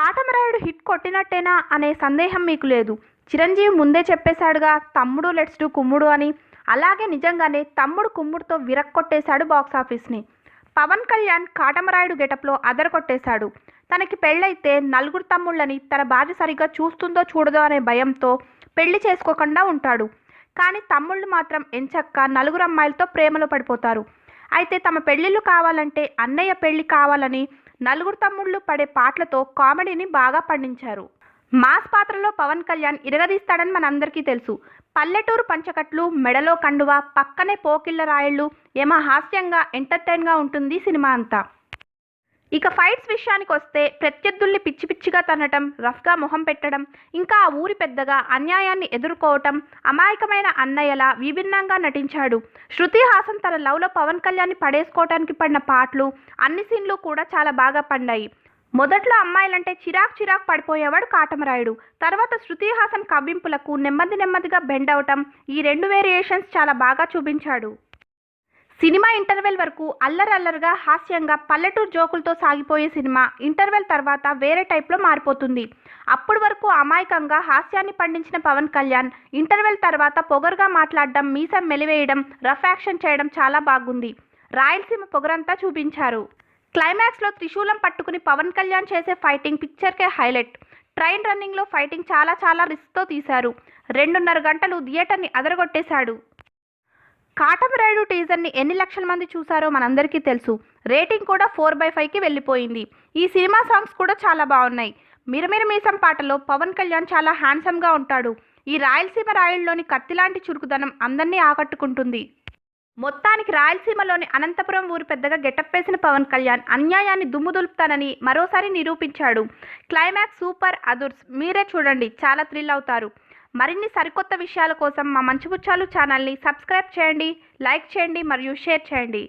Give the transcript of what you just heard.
Katamarayudu hit కొట్టినట్టేనా అనే సందేహం మీకు లేదు. చిరంజీవి ముందే చెప్పేశాడుగా తమ్ముడు లెట్స్ డూ కుమ్ముడు అని. అలాగే నిజంగానే తమ్ముడు కుమ్ముడుతో విరక్కొట్టేశాడు బాక్సాఫీస్ని పవన్ కళ్యాణ్ కాటమరాయుడు గెటప్లో అదరకొట్టేశాడు తనకి పెళ్ళైతే నలుగురు తమ్ముళ్ళని తన భార్య సరిగ్గా చూస్తుందో చూడదో అనే భయంతో పెళ్ళి చేసుకోకుండా ఉంటాడు. కానీ తమ్ముళ్ళు మాత్రం ఎంచక్క నలుగురు అమ్మాయిలతో ప్రేమలో పడిపోతారు. అయితే తమ పెళ్ళిళ్ళు కావాలంటే అన్నయ్య పెళ్ళి కావాలని నలుగురు తమ్ముళ్ళు పడే పాటలతో కామెడీని బాగా పండించారు. మాస్ పాత్రలో పవన్ కళ్యాణ్ ఇరగదీస్తాడని మనందరికీ తెలుసు. పల్లెటూరు పంచకట్లు మెడలో కండువ పక్కనే పోకిళ్ళ రాయళ్ళు ఏమో హాస్యంగా ఎంటర్టైన్గా ఉంటుంది సినిమా అంతా. ఇక ఫైట్స్ విషయానికి వస్తే ప్రత్యర్థుల్ని పిచ్చి పిచ్చిగా తనటం రఫ్గా మొహం పెట్టడం ఇంకా ఆ ఊరి పెద్దగా అన్యాయాన్ని ఎదుర్కోవటం అమాయకమైన అన్నయ్యలా విభిన్నంగా నటించాడు. శృతి హాసన్ తన లవ్లో పవన్ కళ్యాణ్ని పడేసుకోవటానికి పడిన పాటలు అన్ని సీన్లు కూడా చాలా బాగా పండాయి మొదట్లో అమ్మాయిలంటే చిరాక్ చిరాక్ పడిపోయేవాడు కాటమరాయుడు. తర్వాత శృతి హాసన్ కవ్వింపులకు నెమ్మది నెమ్మదిగా బెండ్ అవటం ఈ రెండు వేరియేషన్స్ చాలా బాగా చూపించాడు. సినిమా ఇంటర్వెల్ వరకు అల్లరల్లరుగా హాస్యంగా పల్లెటూరు జోకులతో సాగిపోయే సినిమా ఇంటర్వెల్ తర్వాత వేరే టైప్లో మారిపోతుంది. అప్పటి వరకు అమాయకంగా హాస్యాన్ని పండించిన పవన్ కళ్యాణ్ ఇంటర్వెల్ తర్వాత పొగరుగా మాట్లాడడం మీసం మెలివేయడం రఫ్ యాక్షన్ చేయడం చాలా బాగుంది. రాయలసీమ పొగరంతా చూపించారు. క్లైమాక్స్లో త్రిశూలం పట్టుకుని పవన్ కళ్యాణ్ చేసే ఫైటింగ్ పిక్చర్కే హైలైట్. ట్రైన్ రన్నింగ్లో ఫైటింగ్ చాలా చాలా రిస్క్తో తీశారు. రెండున్నర గంటలు థియేటర్ని అదరగొట్టేశాడు. కాటమరాయుడు టీజర్ని ఎన్ని లక్షల మంది చూసారో మనందరికీ తెలుసు. రేటింగ్ కూడా ఫోర్ బై ఫైవ్కి వెళ్ళిపోయింది. ఈ సినిమా సాంగ్స్ కూడా చాలా బాగున్నాయి. మిరమిర మీసం పాటలో పవన్ కళ్యాణ్ చాలా హ్యాండ్సమ్గా ఉంటాడు. ఈ రాయలసీమ రాయుల్లోని కత్తిలాంటి చురుకుదనం అందరినీ ఆకట్టుకుంటుంది. మొత్తానికి రాయలసీమలోని అనంతపురం ఊరు పెద్దగా గెటప్ వేసిన పవన్ కళ్యాణ్ అన్యాయాన్ని దుమ్ము దులుపుతానని మరోసారి నిరూపించాడు. క్లైమాక్స్ సూపర్ అదుర్స్. మీరే చూడండి. చాలా థ్రిల్ అవుతారు. మరిన్ని సరికొత్త విషయాల కోసం మా మంచిపుచ్చాలు ఛానల్ని సబ్స్క్రైబ్ చేయండి లైక్ చేయండి మరియు షేర్ చేయండి.